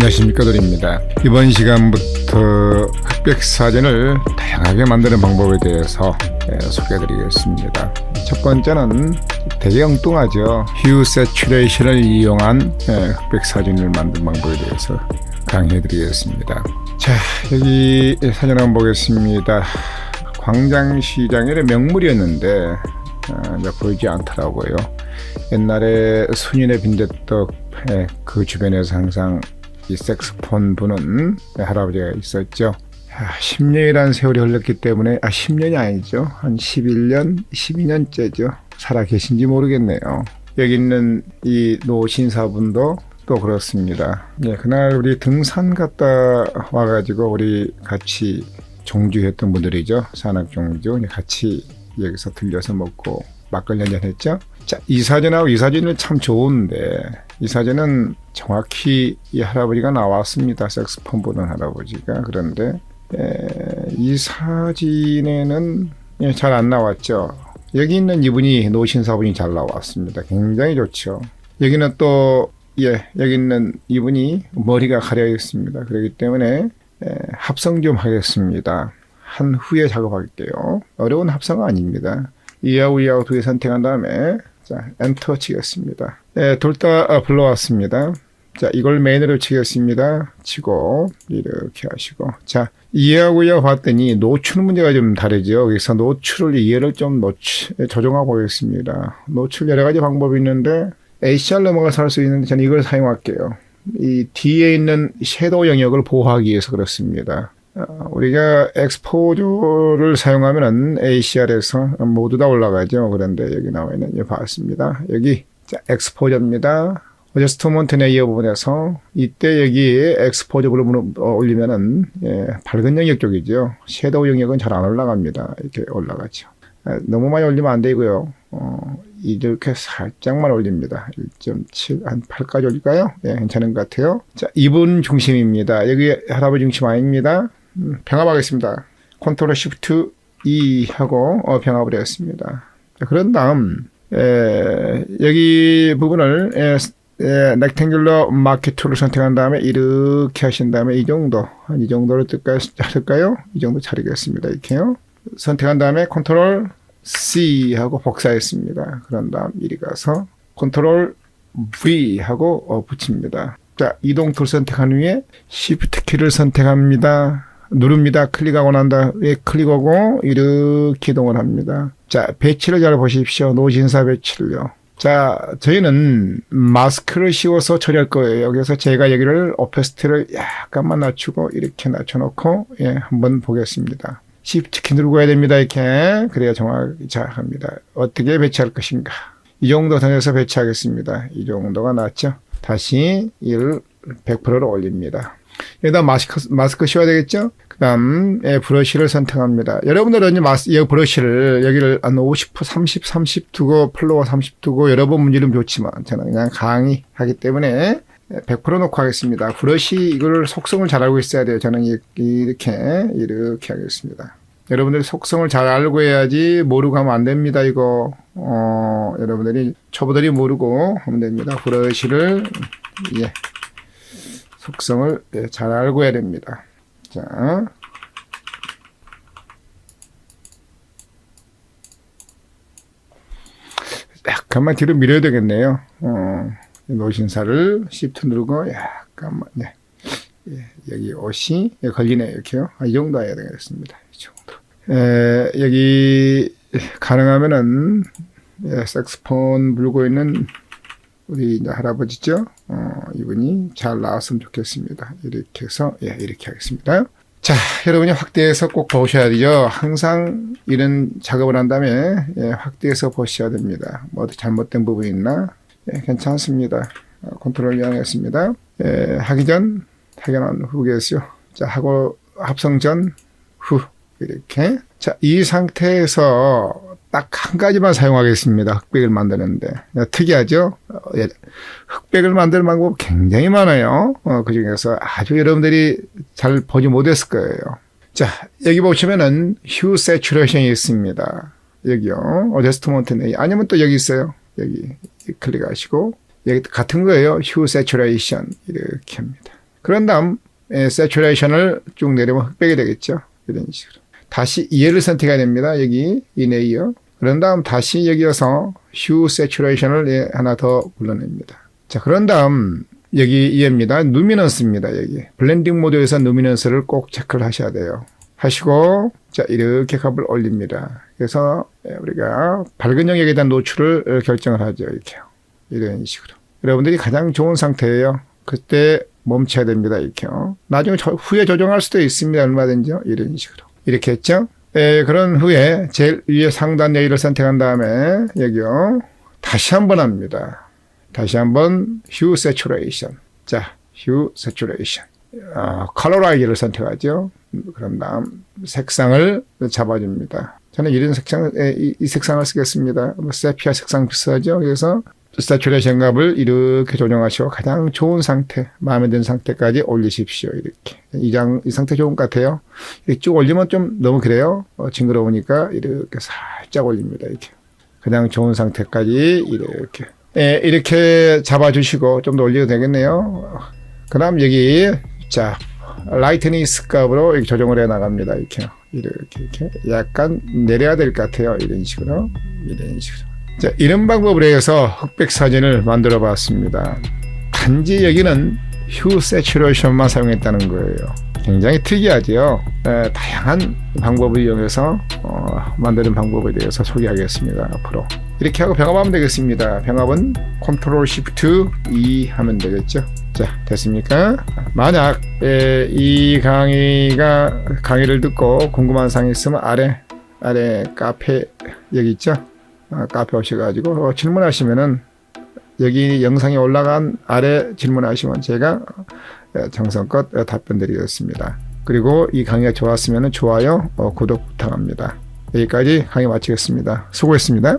안녕하십니까 드립니다. 이번 시간부터 흑백 사진을 다양하게 만드는 방법에 대해서 예, 소개해드리겠습니다. 첫 번째는 되게 엉뚱하죠. 휴 세츄레이션을 이용한 예, 흑백 사진을 만드는 방법에 대해서 강의해드리겠습니다. 자 여기 사진 한번 보겠습니다. 광장시장의 명물이었는데 아, 이제 보이지 않더라고요. 옛날에 순인의 빈대떡 예, 그 주변에서 항상 이 색스폰 부는 할아버지가 있었죠. 아, 10년이라는 세월이 흘렀기 때문에 아 10년이 아니죠. 한 11년, 12년째죠. 살아 계신지 모르겠네요. 여기 있는 이 노신사분도 또 그렇습니다. 예, 그날 우리 등산 갔다 와가지고 우리 같이 종주했던 분들이죠. 산악 종주 같이 여기서 들려서 먹고 막걸리 한 잔 했죠. 자, 이 사진하고 이 사진은 참 좋은데 이 사진은 정확히 이 할아버지가 나왔습니다. 색스폰 부는 할아버지가 그런데 에, 이 사진에는 예, 잘 안 나왔죠. 여기 있는 이분이 노신 사분이 잘 나왔습니다. 굉장히 좋죠. 여기는 또 예, 여기 있는 이분이 머리가 가려 있습니다. 그렇기 때문에 에, 합성 좀 하겠습니다. 한 후에 작업할게요. 어려운 합성은 아닙니다. 이하고 이하고 두개 선택한 다음에 자 엔터 치겠습니다. 네, 둘다 불러왔습니다. 자 이걸 메인으로 치겠습니다. 치고 이렇게 하시고 자 이해하고 이해 봤더니 노출 문제가 좀 다르죠. 그래서 노출을 이해를 좀 노출, 조정하고 보겠습니다. 노출 여러 가지 방법이 있는데 ACR 넘어가서 할 수 있는데 저는 이걸 사용할게요. 이 뒤에 있는 섀도우 영역을 보호하기 위해서 그렇습니다. 어, 우리가 엑스포저를 사용하면은 ACR에서 모두 다 올라가죠. 그런데 여기 나와 있는 이 봤습니다. 여기 자, 엑스포저입니다. 어저스트먼트 레이어 부분에서 이때 여기 엑스포저 부분을 올리면은 예, 밝은 영역 쪽이죠. 섀도우 영역은 잘 안 올라갑니다. 이렇게 올라가죠. 아, 너무 많이 올리면 안 되고요. 어, 이렇게 살짝만 올립니다. 1.7, 한 8까지 올릴까요? 예, 괜찮은 것 같아요. 자, 이분 중심입니다. 여기 할아버지 중심 아닙니다. 음, 병합하겠습니다. 컨트롤 시프트 E 하고 어, 병합을 했습니다. 자, 그런 다음 에, 여기 부분을 에, 에, 렉탱귤러 마켓 툴을 선택한 다음에 이렇게 하신 다음에 이 정도 한 이 정도로 뜰까요? 자를까요? 이 정도 자르겠습니다. 이렇게요. 선택한 다음에 컨트롤 C 하고 복사했습니다. 그런 다음 이리 가서 컨트롤 V 하고 어, 붙입니다. 자, 이동 툴 선택한 후에 Shift 키를 선택합니다. 누릅니다. 클릭하고 난 다음에 클릭하고 이렇게 이동을 합니다. 자, 배치를 잘 보십시오. 노진사 배치를요. 자, 저희는 마스크를 씌워서 처리할 거예요. 그래서 제가 여기를 오페스트를 약간만 낮추고 이렇게 낮춰놓고 예, 한번 보겠습니다. Shift 키 누르고 해야 됩니다. 이렇게. 그래야 정확히 잘 합니다. 어떻게 배치할 것인가. 이 정도 선에서 배치하겠습니다. 이 정도가 낫죠. 다시 이를 100%로 올립니다. 여기다 마스크, 마스크 씌워야 되겠죠? 그 다음, 에 브러쉬를 선택합니다. 여러분들은 이 마스, 이 브러쉬를 여기를 한 50, 30, 30 두고, 플로어 30 두고, 여러 번 문지르면 좋지만, 저는 그냥 강의 하기 때문에 100% 놓고 하겠습니다. 브러쉬 이걸 속성을 잘 알고 있어야 돼요. 저는 이렇게, 이렇게 하겠습니다. 여러분들이 속성을 잘 알고 해야지 모르고 하면 안 됩니다. 이거, 어, 여러분들이 초보들이 모르고 하면 됩니다. 브러쉬를, 예. 속성을 예, 잘 알고 해야 됩니다. 자. 약간만 뒤로 밀어야 되겠네요. 어, 노신사를 Shift 누르고 약간만, 네. 예, 여기 옷이 예, 걸리네요. 이렇게요. 아, 이 정도 해야 되겠습니다. 이 정도. 에, 여기 가능하면은 예, 색스폰 불고 있는 우리 이제 할아버지죠. 어, 이분이 잘 나왔으면 좋겠습니다. 이렇게 해서 예, 이렇게 하겠습니다. 자, 여러분이 확대해서 꼭 보셔야 되죠. 항상 이런 작업을 한 다음에 예, 확대해서 보셔야 됩니다. 뭐 잘못된 부분이 있나? 예, 괜찮습니다. 어, 컨트롤 이용했습니다. 예, 하기 전, 하기는 후겠어요. 자, 하고 합성 전, 후 이렇게. 자, 이 상태에서 딱 한 가지만 사용하겠습니다. 흑백을 만드는데 특이하죠. 어, 예, 흑백을 만드는 방법 굉장히 많아요. 어, 그 중에서 아주 여러분들이 잘 보지 못했을 거예요. 자, 여기 보시면은 휴 세츄레이션이 있습니다. 여기요. 어제스트먼트 네 아니면 또 여기 있어요. 여기 클릭하시고 여기 같은 거예요. 휴 세츄레이션 이렇게 합니다. 그런 다음 에, 세츄레이션을 쭉 내리면 흑백이 되겠죠. 이런 식으로. 다시 이해를 선택해야 됩니다. 여기 이네이어. 그런 다음 다시 여기에서 휴 세츄레이션을 예, 하나 더 불러냅니다. 자, 그런 다음 여기 이해입니다. 누미넌스입니다. 여기 블렌딩 모드에서 누미넌스를 꼭 체크를 하셔야 돼요. 하시고 자 이렇게 값을 올립니다. 그래서 예, 우리가 밝은 영역에 대한 노출을 어, 결정을 하죠. 이렇게요. 이런 식으로. 여러분들이 가장 좋은 상태예요. 그때 멈춰야 됩니다. 이렇게요. 나중에 저- 후에 조정할 수도 있습니다. 얼마든지요. 이런 식으로. 이렇게 했죠. 에, 그런 후에 제일 위에 상단 여기를 선택한 다음에 여기요. 다시 한번 합니다. 다시 한번 휴 세츄레이션. 자, 휴 세츄레이션. 아, 컬러라이기를 선택하죠. 그런 다음 색상을 잡아줍니다. 저는 이런 색상, 에, 이, 이 색상을 쓰겠습니다. 뭐 세피아 색상 비슷하죠. 그래서 스타츄레이션 값을 이렇게 조정하시고 가장 좋은 상태, 마음에 드는 상태까지 올리십시오. 이렇게. 이 장, 이 상태 좋은 것 같아요. 이렇게 쭉 올리면 좀 너무 그래요. 어, 징그러우니까 이렇게 살짝 올립니다. 이렇게. 가장 좋은 상태까지 이렇게. 예, 이렇게 잡아주시고 좀 더 올려도 되겠네요. 그 다음 여기, 자, 라이트니스 값으로 이렇게 조정을 해 나갑니다. 이렇게. 이렇게, 이렇게. 약간 내려야 될 것 같아요. 이런 식으로. 이런 식으로. 자, 이런 방법으로 해서 흑백 사진을 만들어 봤습니다. 단지 여기는 휴 세츄레이션만 사용했다는 거예요. 굉장히 특이하지요. 에, 다양한 방법을 이용해서 어, 만드는 방법에 대해서 소개하겠습니다. 앞으로 이렇게 하고 병합하면 되겠습니다. 병합은 컨트롤 시프트 E 하면 되겠죠. 자 됐습니까? 만약 에, 이 강의가 강의를 듣고 궁금한 사항이 있으면 아래 아래 카페 여기 있죠. 아, 카페 오셔가지고 어, 질문하시면은 여기 영상에 올라간 아래 질문하시면 제가 어, 정성껏 어, 답변 드리겠습니다. 그리고 이 강의가 좋았으면 좋아요, 어, 구독 부탁합니다. 여기까지 강의 마치겠습니다. 수고했습니다.